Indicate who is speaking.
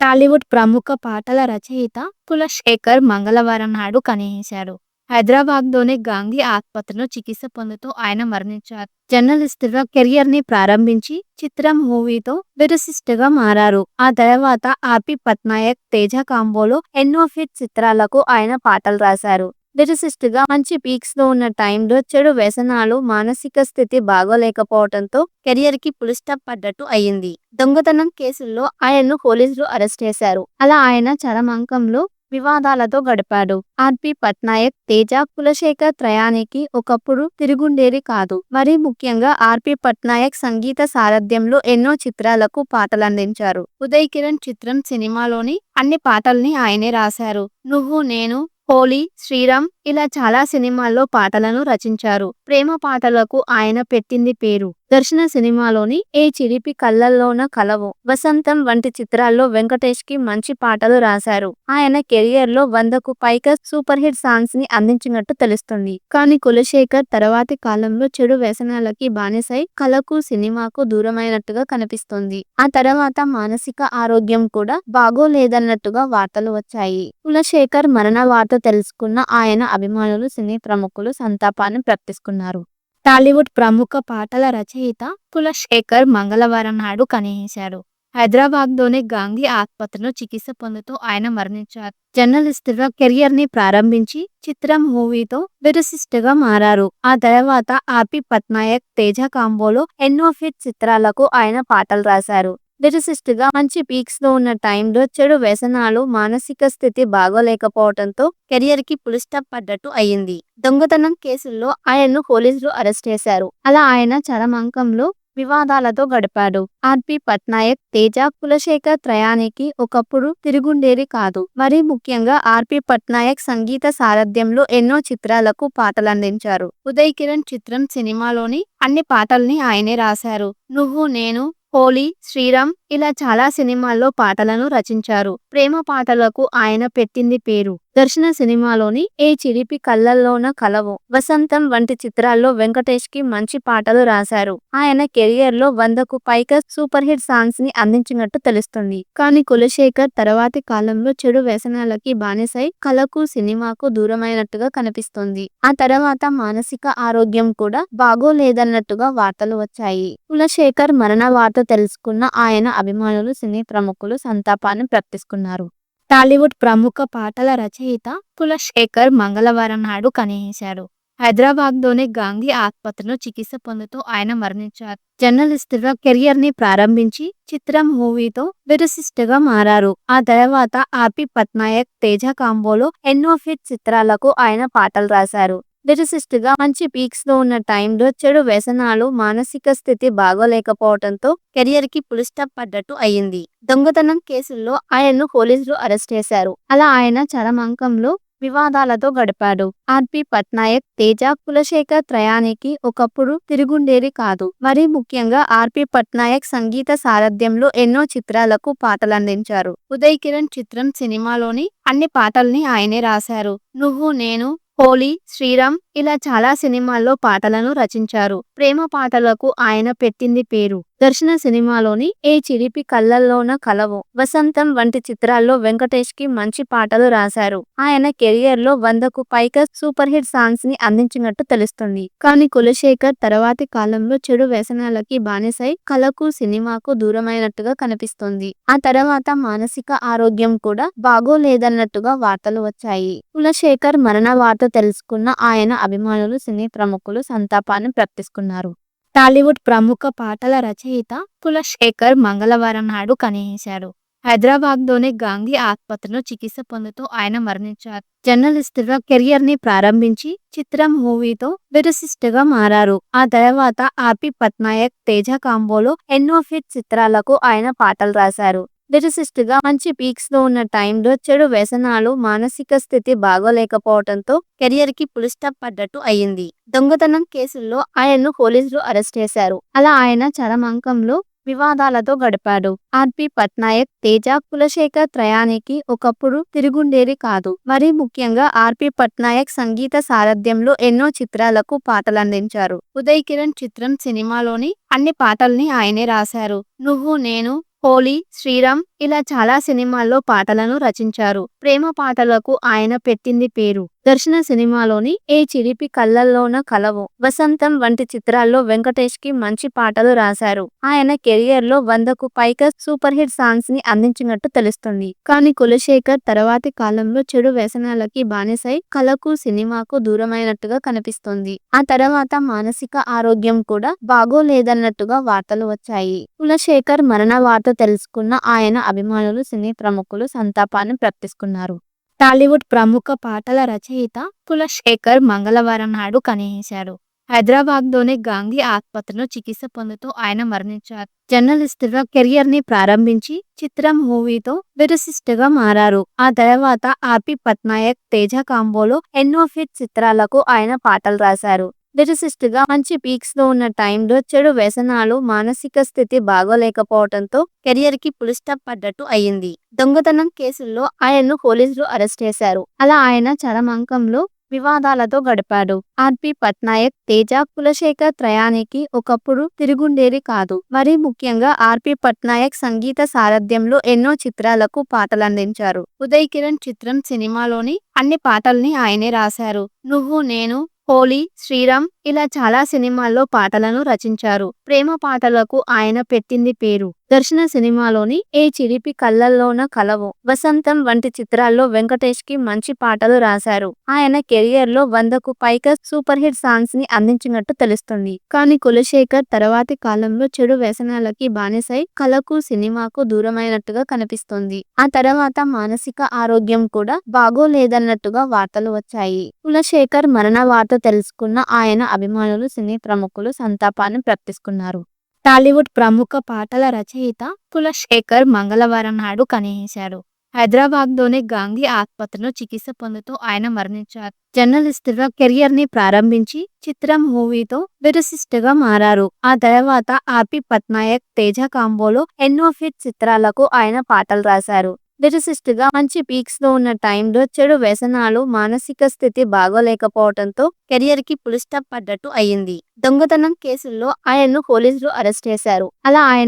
Speaker 1: టాలీవుడ్ ప్రముఖ పాటల రచయిత కులశేఖర్ మంగళవారం నాడు కన్నేశారు. హైదరాబాద్లోని గాంధీ ఆసుపత్రిలో చికిత్స పొందుతూ ఆయన మరణించారు. జర్నలిస్టుగా కెరియర్ని ప్రారంభించి 'చిత్రం' మూవీతో విరసిస్టుగా మారారు. ఆ తర్వాత ఆర్పి పట్నాయక్, తేజ కాంబోలో ఎన్నో ఫిట్ చిత్రాలకు ఆయన పాటలు రాశారు. లిరిసిస్ట్గా మంచి పీక్స్లో ఉన్న టైంలో చెడు వ్యసనాలు, మానసిక స్థితి బాగోలేకపోవడంతో కెరియర్కి ఫుల్స్టాప్ పడ్డట్టు అయ్యింది. దొంగతనం కేసుల్లో ఆయన్ను పోలీసులు అరెస్ట్ చేశారు. అలా ఆయన చరమాంకంలో వివాదాలతో గడిపాడు. ఆర్పి పట్నాయక్, తేజ, కులశేఖర్ త్రయానికి ఒకప్పుడు తిరుగుండేది కాదు. మరి ముఖ్యంగా ఆర్పి పట్నాయక్ సంగీత సారథ్యంలో ఎన్నో చిత్రాలకు పాటలందించారు. ఉదయ్ కిరణ్ చిత్రం సినిమాలోని అన్ని పాటల్ని ఆయనే రాశారు. 'నువ్వు నేను', 'హోలీ', 'శ్రీరామ్' ఇలా చాలా సినిమాల్లో పాటలను రచించారు. ప్రేమ పాటలకు ఆయన పెట్టింది పేరు. 'దర్శన' సినిమాలోని 'ఏ చిరిపి కళ్ళల్లోన కలవు', 'వసంతం' వంటి చిత్రాల్లో వెంకటేష్కి మంచి పాటలు రాశారు. ఆయన కెరియర్లో వందకు పైగా సూపర్ హిట్ సాంగ్స్ని అందించినట్టు తెలుస్తుంది కానీ కులశేఖర్ తర్వాతి కాలంలో చెడు వ్యసనాలకి బానిసై కళకు, సినిమాకు దూరమైనట్టుగా కనిపిస్తుంది ఆ తర్వాత మానసిక ఆరోగ్యం కూడా బాగోలేదన్నట్టుగా వార్తలు వచ్చాయి. కులశేఖర్ మరణ వార్త తెలుసుకున్న ఆయన అభిమానులు, సినీ ప్రముఖులు సంతాపాన్ని ప్రకటిస్తున్నారు. టాలీవుడ్ ప్రముఖ పాటల రచయిత కులశేఖర్ మంగళవారం నాడు కన్నేశారు. హైదరాబాద్లోని గాంధీ ఆసుపత్రిలో చికిత్స పొందుతూ ఆయన మరణించారు. జర్నలిస్టుగా కెరియర్ని ప్రారంభించి 'చిత్రం' మూవీతో విరసిస్టుగా మారారు. ఆ తర్వాత ఆర్పి పట్నాయక్, తేజ కాంబోలో ఎన్నో హిట్ చిత్రాలకు ఆయన పాటలు రాశారు. లిరిసిస్ట్గా మంచి పీక్స్లో ఉన్న టైంలో చెడు వ్యసనాలు, మానసిక స్థితి బాగోలేకపోవడంతో కెరియర్కి ఫుల్స్టాప్ పడ్డట్టు అయ్యింది. దొంగతనం కేసుల్లో ఆయన్ను పోలీసులు అరెస్ట్ చేశారు. అలా ఆయన చరమాంకంలో వివాదాలతో గడిపాడు. ఆర్పి పట్నాయక్, తేజ, కులశేఖర్ త్రయానికి ఒకప్పుడు తిరుగుండేది కాదు. మరి ముఖ్యంగా ఆర్పి పట్నాయక్ సంగీత సారథ్యంలో ఎన్నో చిత్రాలకు పాటలందించారు. ఉదయ్ కిరణ్ చిత్రం సినిమాలోని అన్ని పాటల్ని ఆయనే రాశారు. 'నువ్వు నేను', 'హోలీ', 'శ్రీరామ్' ఇలా చాలా సినిమాల్లో పాటలను రచించారు. ప్రేమ పాటలకు ఆయన పెట్టింది పేరు. 'దర్శన' సినిమాలోని 'ఏ చిరిపి కళ్ళల్లోన కలవు', 'వసంతం' వంటి చిత్రాల్లో వెంకటేష్కి మంచి పాటలు రాశారు. ఆయన కెరియర్లో వందకు పైగా సూపర్హిట్ సాంగ్స్ని అందించినట్టు తెలుస్తుంది కానీ కులశేఖర్ తర్వాతి కాలంలో చెడు వ్యసనాలకి బానిసై కళకు, సినిమాకు దూరమైనట్టుగా కనిపిస్తుంది ఆ తర్వాత మానసిక ఆరోగ్యం కూడా బాగోలేదన్నట్టుగా వార్తలు వచ్చాయి. కులశేఖర్ మరణ వార్త తెలుసుకున్న ఆయన అభిమానులు, సినీ ప్రముఖులు సంతాపాన్ని ప్రకటిస్తున్నారు. టాలీవుడ్ ప్రముఖ పాటల రచయిత కులశేఖర్ మంగళవారం నాడు కన్నేశారు. హైదరాబాద్లోని గాంధీ ఆసుపత్రిలో చికిత్స పొందుతూ ఆయన మరణించారు. జర్నలిస్టుగా కెరియర్ని ప్రారంభించి 'చిత్రం' మూవీతో విరసిష్టగా మారారు. ఆ తర్వాత ఆర్పి పట్నాయక్, తేజ కాంబోలో ఎన్నో ఫిట్ చిత్రాలకు ఆయన పాటలు రాశారు. లిరిసిస్ట్గా మంచి పీక్స్లో ఉన్న టైంలో చెడు వ్యసనాలు, మానసిక స్థితి బాగోలేకపోవడంతో కెరియర్కి ఫుల్స్టాప్ పడ్డట్టు అయ్యింది. దొంగతనం కేసుల్లో ఆయన్ను పోలీసులు అరెస్ట్ చేశారు. అలా ఆయన చరమాంకంలో వివాదాలతో గడిపాడు. ఆర్పి పట్నాయక్, తేజ, కులశేఖర్ త్రయానికి ఒకప్పుడు తిరుగుండేది కాదు. మరి ముఖ్యంగా ఆర్పి పట్నాయక్ సంగీత సారథ్యంలో ఎన్నో చిత్రాలకు పాటలందించారు. ఉదయ్ కిరణ్ చిత్రం సినిమాలోని అన్ని పాటల్ని ఆయనే రాశారు. 'నువ్వు నేను', 'హోలీ', 'శ్రీరామ్' ఇలా చాలా సినిమాల్లో పాటలను రచించారు. ప్రేమ పాటలకు ఆయన పెట్టింది పేరు. 'దర్శన' సినిమాలోని 'ఏ చిరిపి కళ్ళల్లోన కలవు', 'వసంతం' వంటి చిత్రాల్లో వెంకటేష్కి మంచి పాటలు రాశారు. ఆయన కెరియర్లో వందకు పైగా సాంగ్స్ని అందించినట్టు తెలుస్తుంది కానీ కులశేఖర్ తర్వాతి కాలంలో చెడు వ్యసనాలకి బానిసై కళకు, సినిమాకు దూరమైనట్టుగా కనిపిస్తుంది ఆ తర్వాత మానసిక ఆరోగ్యం కూడా బాగోలేదన్నట్టుగా వార్తలు వచ్చాయి. కులశేఖర్ మరణ వార్త తెలుసుకున్న ఆయన అభిమానులు, సినీ ప్రముఖులు సంతాపాన్ని ప్రకటిస్తున్నారు. టాలీవుడ్ ప్రముఖ పాటల రచయిత కులశేఖర్ మంగళవారం నాడు కన్నేశారు. హైదరాబాద్లోని గాంధీ ఆసుపత్రిలో చికిత్స పొందుతూ ఆయన మరణించారు. జర్నలిస్టుగా కెరియర్ని ప్రారంభించి 'చిత్రం' మూవీతో విరసిస్టుగా మారారు. ఆ తర్వాత ఆర్పి పట్నాయక్, తేజ కాంబోలో ఎన్నో ఫిట్ చిత్రాలకు ఆయన పాటలు రాశారు. లిరిసిస్ట్గా మంచి పీక్స్లో ఉన్న టైంలో చెడు వ్యసనాలు, మానసిక స్థితి బాగోలేకపోవడంతో కెరియర్కి పులిస్టాప్ పడ్డట్టు అయ్యింది. దొంగతనం కేసుల్లో ఆయన్ను పోలీసులు అరెస్ట్ చేశారు. అలా ఆయన చరమాంకంలో వివాదాలతో గడిపాడు. ఆర్పి పట్నాయక్, తేజ, కులశేఖర్ త్రయానికి ఒకప్పుడు తిరుగుండేది కాదు. మరి ముఖ్యంగా ఆర్పి పట్నాయక్ సంగీత సారథ్యంలో ఎన్నో చిత్రాలకు పాటలందించారు. ఉదయ్ కిరణ్ చిత్రం సినిమాలోని అన్ని పాటల్ని ఆయనే రాశారు. 'నువ్వు నేను', 'హోలీ', 'శ్రీరామ్' ఇలా చాలా సినిమాల్లో పాటలను రచించారు. ప్రేమ పాటలకు ఆయన పెట్టింది పేరు. దర్శన సినిమాలోని ఏ చిరిపి కళ్ళల్లోన కలవు. వసంతం వంటి చిత్రాల్లో వెంకటేష్కి మంచి పాటలు రాశారు. ఆయన కెరియర్లో వందకు పైగా సూపర్ హిట్ సాంగ్స్ని అందించినట్టు తెలుస్తుంది. కానీ కులశేఖర్ తర్వాతి కాలంలో చెడు వ్యసనాలకి బానిసై కళకు సినిమాకు దూరమైనట్టుగా కనిపిస్తుంది. ఆ తర్వాత మానసిక ఆరోగ్యం కూడా బాగోలేదన్నట్టుగా వార్తలు వచ్చాయి. కులశేఖర్ మరణ వార్త తెలుసుకున్న ఆయన అభిమానులు సినీ ప్రముఖులు సంతాపాన్ని ప్రకటిస్తున్నారు టాలీవుడ్ ప్రముఖ పాటల రచయిత కులశేఖర్ మంగళవారం నాడు కన్నేశారు హైదరాబాద్లోని గాంధీ ఆసుపత్రిలో చికిత్స పొందుతూ ఆయన మరణించారు. జర్నలిస్టుగా కెరియర్ని ప్రారంభించి చిత్రం మూవీతో విరసిస్టుగా మారారు. ఆ తర్వాత ఆర్పి పట్నాయక్ తేజ కాంబోలో ఎన్నో ఫిట్ చిత్రాలకు ఆయన పాటలు రాశారు. గా మంచి పీక్స్లో ఉన్న టైంలో చెడు వ్యసనాలు మానసిక స్థితి బాగోలేకపోవడంతో కెరియర్కి పులిస్టాప్ పడ్డట్టు అయ్యింది. దొంగతనం కేసుల్లో ఆయన్ను పోలీసులు అరెస్ట్ చేశారు. అలా ఆయన చరమాంకంలో వివాదాలతో గడిపాడు. ఆర్పి పట్నాయక్ తేజ కులశేఖర్ త్రయానికి ఒకప్పుడు తిరుగుండేది కాదు. మరి ముఖ్యంగా ఆర్పి పట్నాయక్ సంగీత సారథ్యంలో ఎన్నో చిత్రాలకు పాటలందించారు. ఉదయ్ కిరణ్ చిత్రం సినిమాలోని అన్ని పాటల్ని ఆయనే రాశారు. నువ్వు నేను హోలీ శ్రీరామ్ ఇలా చాలా సినిమాల్లో పాటలను రచించారు. ప్రేమ పాటలకు ఆయన పెట్టింది పేరు. దర్శన సినిమాలోని ఏ చిరిపి కళ్ళల్లోన కలవు వసంతం వంటి చిత్రాల్లో వెంకటేష్కి మంచి పాటలు రాశారు. ఆయన కెరియర్లో వందకు పైగా సూపర్ హిట్ సాంగ్స్ని అందించినట్టు తెలుస్తుంది. కానీ కులశేఖర్ తర్వాతి కాలంలో చెడు వ్యసనాలకి బానిసై కళకు సినిమాకు దూరమైనట్టుగా కనిపిస్తుంది. ఆ తర్వాత మానసిక ఆరోగ్యం కూడా బాగోలేదన్నట్టుగా వార్తలు వచ్చాయి. కులశేఖర్ మరణ వార్త తెలుసుకున్న ఆయన అభిమానులు సినీ ప్రముఖులు సంతాపాన్ని ప్రకటిస్తున్నారు. టాలీవుడ్ ప్రముఖ పాటల రచయిత కులశేఖర్ మంగళవారం నాడు కన్నేశారు హైదరాబాద్లోని గాంధీ ఆసుపత్రిలో చికిత్స పొందుతూ ఆయన మరణించారు. జర్నలిస్టుగా కెరియర్ని ప్రారంభించి చిత్రం మూవీతో విరసిస్టుగా మారారు. ఆ తర్వాత ఆర్పి పట్నాయక్ తేజ కాంబోలో ఎన్నో ఫిట్ చిత్రాలకు ఆయన పాటలు రాశారు. గా మంచి పీక్స్లో ఉన్న టైంలో చెడు వ్యసనాలు మానసిక స్థితి బాగోలేకపోవడంతో కెరియర్కి పులి స్టాప్ పడ్డట్టు అయ్యింది. దొంగతనం కేసుల్లో ఆయన్ను పోలీసులు అరెస్ట్ చేశారు. అలా ఆయన